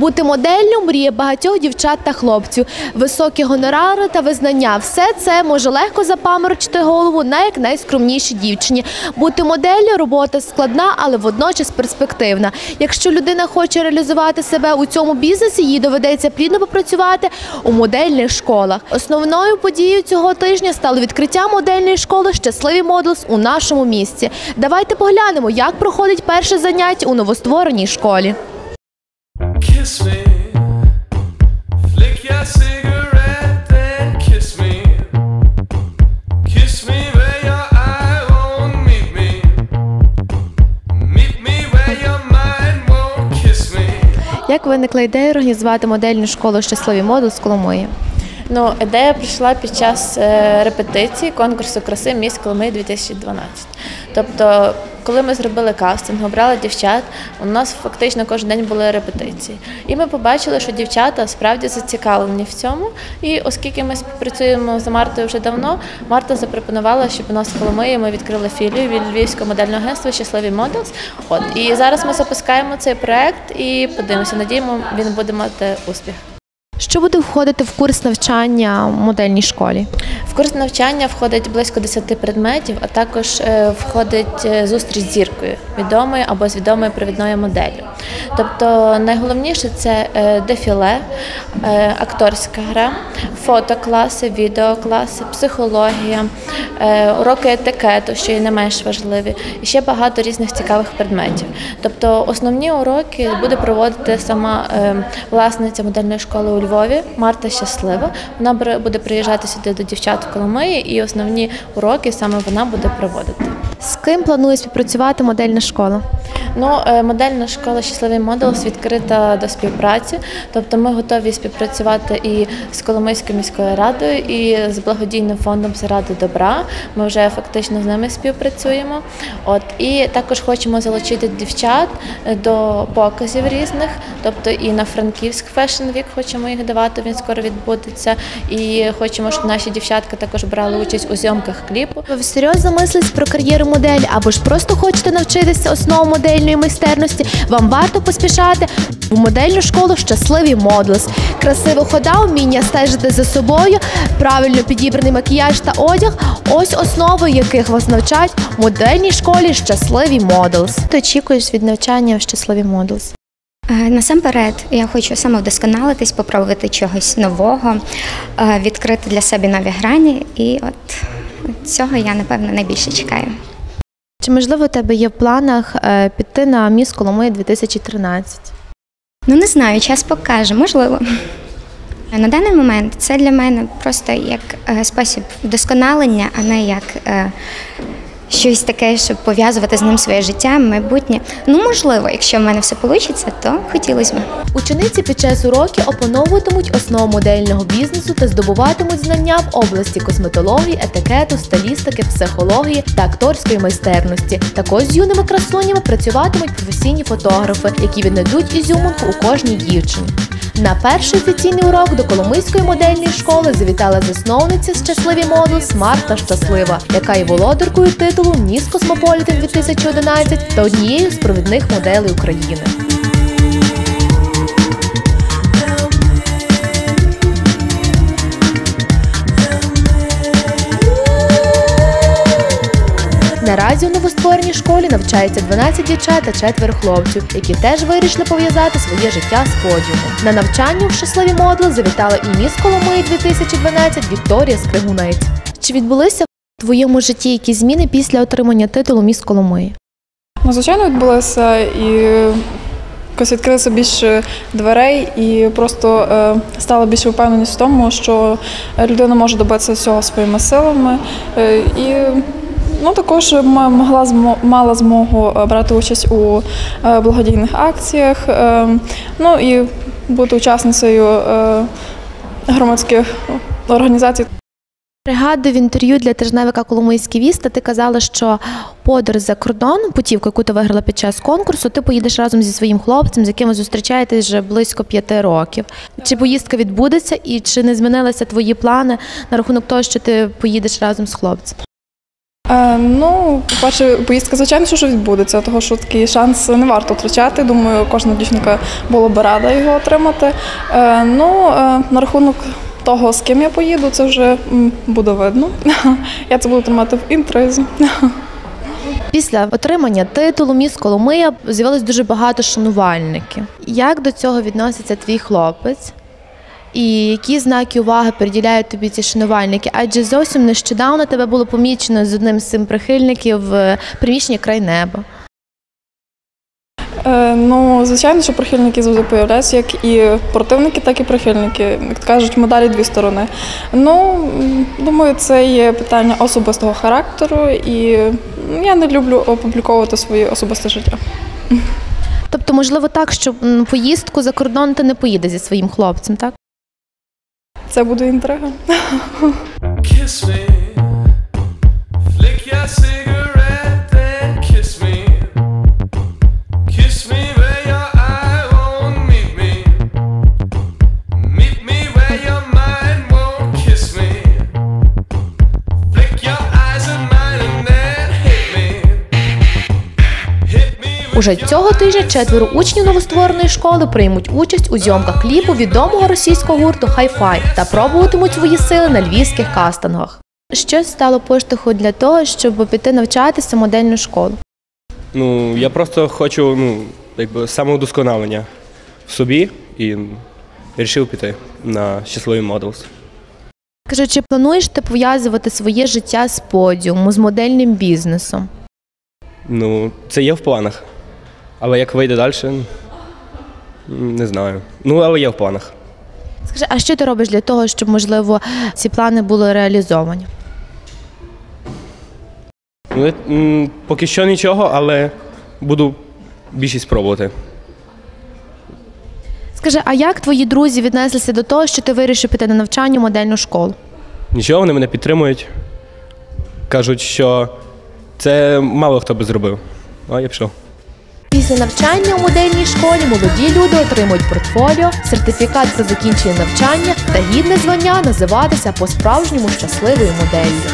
Бути моделлю мріє багатьох дівчат та хлопців. Високі гонорари та визнання все це може легко запаморочити голову на як найскромнішій дівчині. Бути моделлю робота складна, але водночас перспективна. Якщо людина хоче реалізувати себе у цьому бізнесі, їй доведеться плідно попрацювати у модельних школах. Основною подією цього тижня стало відкриття модельної школи Щасливі Моделс у нашому місті. Давайте поглянемо, як проходить перше заняття у новоствореній школі. Як виникла ідея організувати модельну школу Щасливі Моделс в Коломиї? Ну, ідея прийшла під час е, репетиції конкурсу краси Міс Коломиї 2012. Тобто, коли ми зробили кастинг, обрали дівчат, у нас фактично кожен день були репетиції. І ми побачили, що дівчата справді зацікавлені в цьому. І оскільки ми співпрацюємо з Мартою вже давно, Марта запропонувала, щоб у нас в Коломиї ми відкрили філію від Львівського модельного агентства Щасливі Моделс. От і зараз ми запускаємо цей проект і подивимося. Надіємо, він буде мати успіх. Що буде входити в курс навчання в модельній школі? В курс навчання входить близько 10 предметів, а також е, входить е, зустріч з зіркою, відомою або з відомою провідною моделлю. Тобто найголовніше це е, дефіле, е, акторська гра, фотокласи, відеокласи, психологія, е, уроки етикету, що є не менш важливі, і ще багато різних цікавих предметів. Тобто основні уроки буде проводити сама власниця модельної школи у Львові Марта Щаслива. Вона буде приїжджати сюди до дівчат в Коломиї, і основні уроки саме вона буде проводити. З ким планує співпрацювати модельна школа? Ну, е, модельна школа Щасливий Моделс відкрита до співпраці. Тобто ми готові співпрацювати і з Коломийською міською радою, і з благодійним фондом заради добра. Ми вже фактично з ними співпрацюємо. От і також хочемо залучити дівчат е, до показів різних. Тобто і на Франківськ Fashion Week хочемо їх давати. Він скоро відбудеться. І хочемо, щоб наші дівчатка також брали участь у зйомках кліпу. Ви всерйоз замислись про кар'єру моделі або ж просто хочете навчитися основ модельної майстерності? Вам варто поспішати в модельну школу Щасливі Моделс. Красива хода, вміння стежити за собою, правильно підібраний макіяж та одяг. Ось основи, яких вас навчать в модельній школі Щасливі Моделс. Ти очікуєш від навчання в Щасливі Моделс? Е, Насамперед, я хочу самовдосконалитись, попробувати чогось нового, е, відкрити для себе нові грані, і от цього я напевно найбільше чекаю. Чи можливо у тебе є в планах е, піти на міс Коломиї 2013? Ну не знаю, час покаже, можливо. На даний момент це для мене просто як е, спосіб вдосконалення, а не як е, щось таке, щоб пов'язувати з ним своє життя, майбутнє. Ну, можливо, якщо в мене все вийде, то хотілося б. Учениці під час уроків опановуватимуть основу модельного бізнесу та здобуватимуть знання в області косметології, етикету, стилістики, психології та акторської майстерності. Також з юними красунями працюватимуть професійні фотографи, які віднайдуть ізюминку у кожній дівчині. На перший офіційний урок до Коломийської модельної школи завітала засновниця щасливі моду Марта Щаслива, яка є володаркою титулу Міс Космополітен 2011 та однією з провідних моделей України. Наразі у новоствореній школі навчається 12 дівчат та четверо хлопців, які теж вирішили пов'язати своє життя з подіумом. На навчання у щасливі модли завітала і міс Коломиї 2012 Вікторія Скригунець. Чи відбулися в твоєму житті якісь зміни після отримання титулу міс Коломиї? Ну, звичайно, відбулося і якось відкрилося більше дверей, і просто е, стала більше впевненість в тому, що людина може добитися всього своїми силами. Е, і ну, також могла мала змогу е, брати участь у е, благодійних акціях, е, ну і бути учасницею громадських організацій. Пригадую в інтерв'ю для тижневика Коломийський віста. Ти казала, що подорож за кордон, путівку, яку ти виграла під час конкурсу, ти поїдеш разом зі своїм хлопцем, з яким ви зустрічаєтесь вже близько п'яти років. Чи поїздка відбудеться, і чи не змінилися твої плани на рахунок того, що ти поїдеш разом з хлопцем? Е, ну, по-перше, поїздка, звичайно, що відбудеться, тому що такий шанс не варто втрачати. Думаю, кожна дівчинка була би рада його отримати. Е, ну, е, на рахунок того, з ким я поїду, це вже буде видно. Я це буду тримати в інтризі. Після отримання титулу міс Коломия з'явилось дуже багато шанувальників. Як до цього відноситься твій хлопець? І які знаки уваги приділяють тобі ці шанувальники? Адже зовсім нещодавно тебе було помічено з одним з цим прихильників в приміщенні край неба. Е, ну, звичайно, що прихильники завжди появляються, як і противники, так і прихильники. Як кажуть, медалі дві сторони. Ну, думаю, це є питання особистого характеру, і я не люблю опубліковувати своє особисте життя. Тобто, можливо, так, що поїздку за кордон ти не поїдеш зі своїм хлопцем, так? Це буде інтрига. Kiss me. Уже цього тижня четверо учнів новоствореної школи приймуть участь у зйомках кліпу відомого російського гурту Hi-Fi та пробуватимуть свої сили на львівських кастингах. Що стало поштовхом для того, щоб піти навчатися в модельну школу? Ну, я просто хочу ну, якби, самоудосконалення в собі і вирішив піти на щасливий Models. Кажу, чи плануєш ти пов'язувати своє життя з подіуму, з модельним бізнесом? Ну, це є в планах. Але як вийде далі, не знаю. Ну, але є в планах. Скажи, а що ти робиш для того, щоб, можливо, ці плани були реалізовані? Ну, м, поки що нічого, але буду більшість пробувати. Скажи, а як твої друзі віднеслися до того, що ти вирішив піти на навчання в модельну школу? Нічого, вони мене підтримують. Кажуть, що це мало хто би зробив. А я пішов. Після навчання у модельній школі молоді люди отримують портфоліо, сертифікат за закінчення навчання та гідне звання називатися по-справжньому щасливою моделлю.